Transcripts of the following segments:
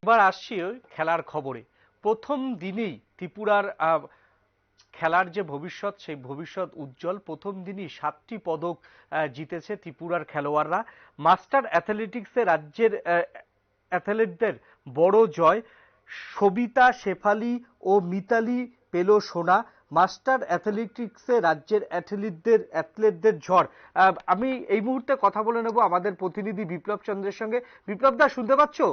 এবার আসছি খেলার খবরে। প্রথম দিনেই ত্রিপুরার খেলার যে ভবিষ্যৎ, সেই ভবিষ্যৎ উজ্জ্বল। প্রথম দিনই সাতটি পদক জিতেছে ত্রিপুরার খেলোয়াড়রা। মাস্টার অ্যাথলেটিক্সে রাজ্যের অ্যাথলেটদের বড় জয়। সবিতা শেফালি ও মিতালি পেল সোনা। মাস্টার অ্যাথলেটিক্সে রাজ্যের অ্যাথলিটদের, অ্যাথলেটদের ঝড়। আমি এই মুহূর্তে কথা বলে নেব আমাদের প্রতিনিধি বিপ্লব চন্দ্রের সঙ্গে। বিপ্লব দা, শুনতে পাচ্ছো?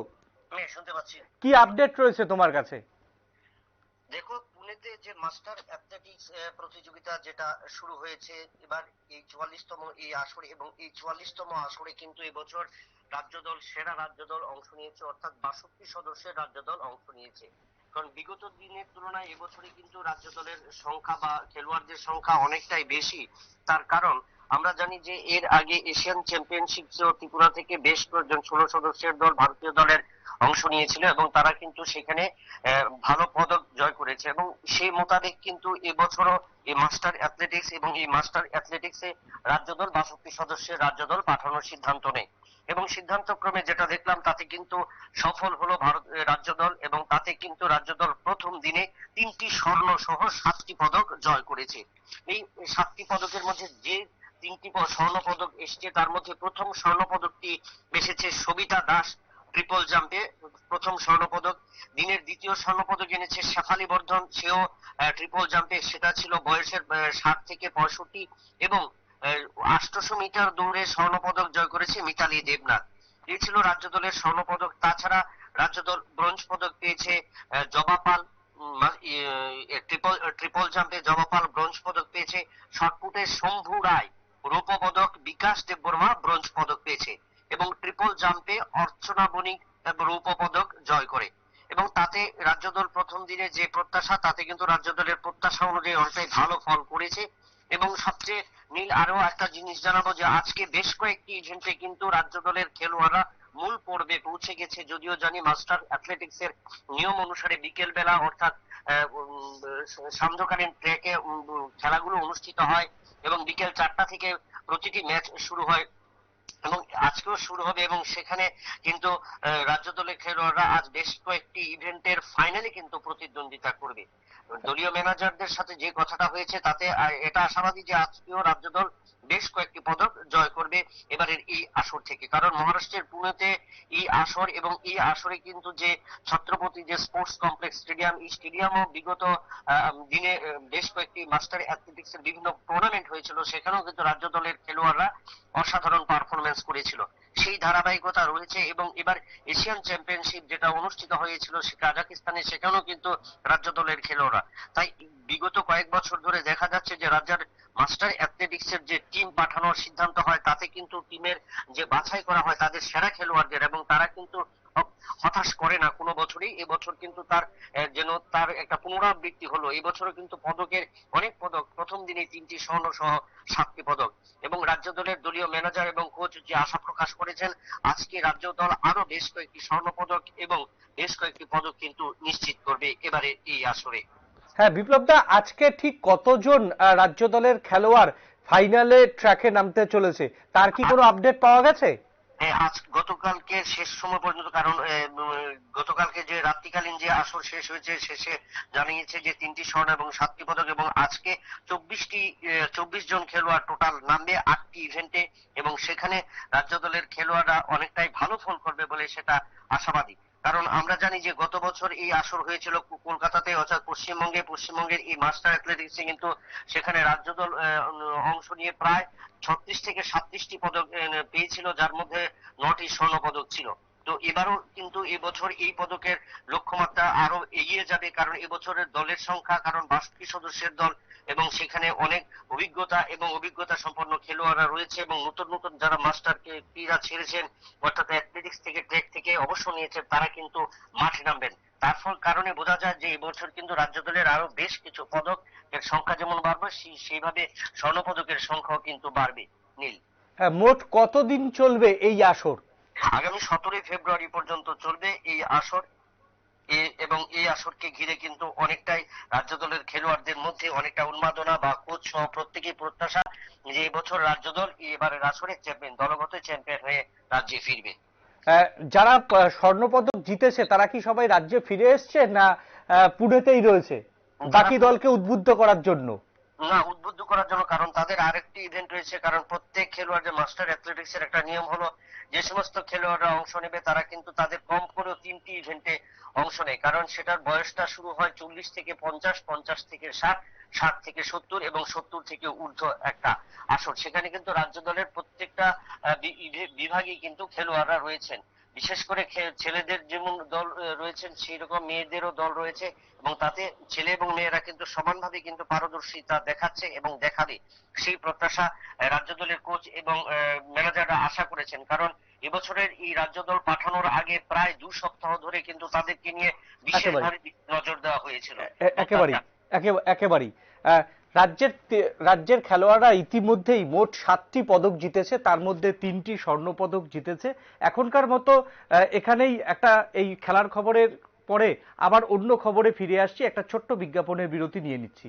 শুনতে পাচ্ছি। কি আপডেট রয়েছে তোমার কাছে? দেখো পুনেতে যে মাস্টার অ্যাথলেটিক্স প্রতিযোগিতা যেটা শুরু হয়েছে এবার এই চুয়াল্লিশতম এই আসরে এবং এই চুয়াল্লিশতম আসরে কিন্তু এবছর রাজ্য দল সেরা রাজ্য দল অংশ নিয়েছে অর্থাৎ বাষট্টি সদস্যের রাজ্য দল অংশ নিয়েছে। কারণ বিগত দিনের তুলনায় এবছরে কিন্তু রাজ্য দলের সংখ্যা বা খেলোয়াড়দের সংখ্যা অনেকটাই বেশি। তার কারণ আমরা জানি যে এর আগে এশিয়ান চ্যাম্পিয়নশিপ ত্রিপুরা থেকে বেশ কয়েকজন ষোলো সদস্যের দল ভারতীয় দলের অংশ নিয়েছিল এবং তারা কিন্তু সেখানে ভালো পদক জয় করেছে এবং সেই মোতাবেক কিন্তু এবছরও এই মাস্টার অ্যাথলেটিক্স এবং এই মাস্টার অ্যাথলেটিক্সে রাজ্য দল বাষট্টি সদস্যের রাজ্য দল পাঠানোর সিদ্ধান্ত নেয়। এবং সিদ্ধান্ত ক্রমে যেটা দেখলাম, তাতে কিন্তু সফল হলো ভারত রাজ্য দল এবং তাতে কিন্তু রাজ্য দল প্রথম দিনে তিনটি স্বর্ণ সহ সাতটি পদক জয় করেছে। এই সাতটি পদকের মধ্যে যে তিনটি প- স্বর্ণ পদক এসছে। তার মধ্যে প্রথম স্বর্ণ পদকটি এসেছে সবিতা দাস ট্রিপল জাম্পে প্রথম স্বর্ণ পদক দিনের দ্বিতীয় স্বর্ণ পদক এনেছে শেফালি বর্ধন, সেও ট্রিপল জাম্পে সেটা ছিল বয়সের ষাট থেকে পঁয়ষট্টি এবং আটশোশো মিটার দৌড়ে স্বর্ণ পদক জয় করেছে মিতালি দেবনাথ। এই ছিল রাজ্য দলের স্বর্ণ পদক তাছাড়া রাজ্য দল ব্রোঞ্জ পদক পেয়েছে জবা পাল ট্রিপল ট্রিপল জাম্পে জবা পাল ব্রোঞ্জ পদক পেয়েছে। শটপুটে শম্ভু রায়। রৌপ্য পদক বিকাশ দেববর্মা ব্রোঞ্জ পদক পেয়েছে এবং ট্রিপল জাম্পে অর্চনা বণিক রৌপ্য পদক জয় করে। এবং তাতে রাজ্য দল প্রথম দিনে যে প্রত্যাশা, তাতে কিন্তু রাজ্য দলের প্রত্যাশা অনুযায়ী অনেকটাই ভালো ফল করেছে। এবং সবচেয়ে নীল আরও একটা জিনিস জানাব যে, আজকে বেশ কয়েকটি ইভেন্টে কিন্তু রাজ্য দলের খেলোয়াড়রা মূল পর্বে পৌঁছে গেছে। যদিও জানি মাস্টার অ্যাথলেটিক্স এর নিয়ম অনুসারে বিকেল বেলা অর্থাৎ সান্ধ্যকালীন ট্র্যাকে খেলাগুলো অনুষ্ঠিত হয়। এবং বিকেল চারটা থেকে প্রতিটি ম্যাচ শুরু হয় এবং আজকেও শুরু হবে এবং সেখানে কিন্তু রাজ্য দলের খেলোয়াড়রা আজ বেশ কয়েকটি ইভেন্টের ফাইনালে কিন্তু প্রতিদ্বন্দ্বিতা করবে। দলীয় ম্যানেজারদের সাথে যে কথাটা হয়েছে তাতে এটা আশাবাদী যে আজকেও রাজ্য দল বেশ কয়েকটি পদক জয় করবে এবারের এই আসর থেকে। কারণ মহারাষ্ট্রের পুনেতে এই আসর এবং এই আসরে কিন্তু যে ছত্রপতি যে স্পোর্টস কমপ্লেক্স স্টেডিয়াম, এই স্টেডিয়ামও বিগত দিনে বেশ কয়েকটি মাস্টার অ্যাথলেটিক্স এর বিভিন্ন টুর্নামেন্ট হয়েছিল। সেখানেও কিন্তু রাজ্য দলের খেলোয়াড়রা অসাধারণ পারফরমেন্স করেছিল। সেই ধারাবাহিকতা রয়েছে এবং এবার এশিয়ান চ্যাম্পিয়নশিপ যেটা অনুষ্ঠিত হয়েছিল কাজাকিস্তানে সেখানেও কিন্তু রাজ্য দলের খেলোয়াড়রা। তাই বিগত কয়েক বছর ধরে দেখা যাচ্ছে যে রাজ্যের মাস্টার অ্যাথলেটিক্সের যে টিম পাঠানোর সিদ্ধান্ত হয়, তাতে কিন্তু টিমের যে বাছাই করা হয়, তাদের সেরা খেলোয়াড়দের এবং তারা কিন্তু হতাশ করে না কোনো বছরই। এবছর কিন্তু তার যেন তার একটা পুনরাবৃত্তি হলো। এই বছরও কিন্তু পদকের অনেক পদক। প্রথম দিনে তিনটি স্বর্ণ সহ সাতটি পদক। এবং রাজ্য দলের দলীয় ম্যানেজার এবং কোচ যে আশা প্রকাশ করেছেন আজকে রাজ্য দল আরও বেশ কয়েকটি স্বর্ণ পদক এবং বেশ কয়েকটি পদক কিন্তু নিশ্চিত করবে এবারে এই আসরে। হ্যাঁ বিপ্লব দা আজকে ঠিক কতজন রাজ্য দলের খেলোয়াড় ফাইনালে ট্র্যাকে নামতে চলেছে? তার কি কোনো আপডেট পাওয়া গেছে? আজ গতকালকে শেষ সময় পর্যন্ত, কারণ গতকালকে যে রাত্রিকালীন যে আসর শেষ হয়েছে, শেষে জানিয়েছে যে তিনটি স্বর্ণ এবং সাতটি পদক এবং আজকে চব্বিশটি চব্বিশ জন খেলোয়াড় টোটাল নামবে আটটি ইভেন্টে এবং সেখানে রাজ্য দলের খেলোয়াড়রা অনেকটাই ভালো ফল করবে বলে সেটা আশাবাদী। কারণ আমরা জানি যে গত বছর এই আসর হয়েছিল কলকাতাতে, অর্থাৎ পশ্চিমবঙ্গে। পশ্চিমবঙ্গের এই মাস্টার অ্যাথলেটিক্সে কিন্তু সেখানে রাজ্য দল অংশ নিয়ে প্রায় ছত্রিশ থেকে সাতত্রিশটি পদক পেয়েছিল, যার মধ্যে নটি স্বর্ণ পদক ছিল। তো এবারও কিন্তু এবছর এই পদকের লক্ষ্যমাত্রা আরও এগিয়ে যাবে কারণ এবছরের দলের সংখ্যা কারণ বাষট্টি সদস্যের দল এবং সেখানে অনেক অভিজ্ঞতা এবং অভিজ্ঞতা সম্পন্ন খেলোয়াড়রা রয়েছে এবং নতুন নতুন যারা মাস্টার ক্রীড়া ছেড়েছেন অর্থাৎ অ্যাথলেটিক্স থেকে ট্রেক থেকে অবসর নিয়েছেন তারা কিন্তু মাঠে নামবেন। তার ফল কারণে বোঝা যায় যে এবছর কিন্তু রাজ্য দলের আরও বেশ কিছু পদক এর সংখ্যা যেমন বাড়বে সেইভাবে স্বর্ণ পদকের সংখ্যাও কিন্তু বাড়বে। নীল। হ্যাঁ, মোট কতদিন চলবে এই আসর? আগামী সতেরোই ফেব্রুয়ারি পর্যন্ত চলবে এই আসর। এ- এবং এই আসরকে ঘিরে কিন্তু অনেকটাই রাজ্য দলের খেলোয়াড়দের মধ্যে অনেকটা উন্মাদনা বা কোচ সহ প্রত্যেকেই প্রত্যাশা যে এবছর রাজ্য দল এবারের আসরে চ্যাম্পিয়ন দলগত চ্যাম্পিয়ন হয়ে রাজ্যে ফিরবে। আহ, যারা স্বর্ণপদক জিতেছে তারা কি সবাই রাজ্যে ফিরে এসছে না পুনেতেই রয়েছে? বাকি দলকে উদ্বুদ্ধ করার জন্য? না উদ্বুদ্ধ করার জন্য, কারণ তাদের আরেকটি ইভেন্ট রয়েছে, কারণ প্রত্যেক খেলোয়াড় যে মাস্টার অ্যাথলেটিক্স এর একটা নিয়ম হলো, যে সমস্ত খেলোয়াড়রা অংশ নেবে, তারা কিন্তু তাদের কম করেও তিনটি ইভেন্টে অংশ নেয়। কারণ সেটার বয়সটা শুরু হয় চল্লিশ থেকে পঞ্চাশ পঞ্চাশ থেকে ষাট ষাট থেকে সত্তর এবং সত্তর থেকে ঊর্ধ্ব একটা আসর। সেখানে কিন্তু রাজ্য দলের প্রত্যেকটা বিভাগেই কিন্তু খেলোয়াড়রা রয়েছেন। বিশেষ করে ছেলেদের যেমন দল রয়েছেন সেই রকম মেয়েদেরও দল রয়েছে এবং তাতে ছেলে এবং মেয়েরা কিন্তু সমানভাবে কিন্তু পারদর্শিতা দেখাচ্ছে এবং দেখাবে। সেই প্রত্যাশা রাজ্য দলের কোচ এবং ম্যানেজাররা আশা করেছেন। কারণ এবছরের এই রাজ্য দল পাঠানোর আগে প্রায় দু সপ্তাহ ধরে কিন্তু তাদেরকে নিয়ে বিশেষভাবে নজর দেওয়া হয়েছিল। একেবারেই একেবারেই। রাজ্যের রাজ্যের খেলোয়াড়রা ইতিমধ্যেই মোট সাতটি পদক জিতেছে, তার মধ্যে তিনটি স্বর্ণপদক জিতেছে। এখনকার মতো এখানেই একটা এই খেলার খবরের পরে আবার অন্য খবরে ফিরে আসছি, একটা ছোট্ট বিজ্ঞাপনের বিরতি নিয়ে নিচ্ছি।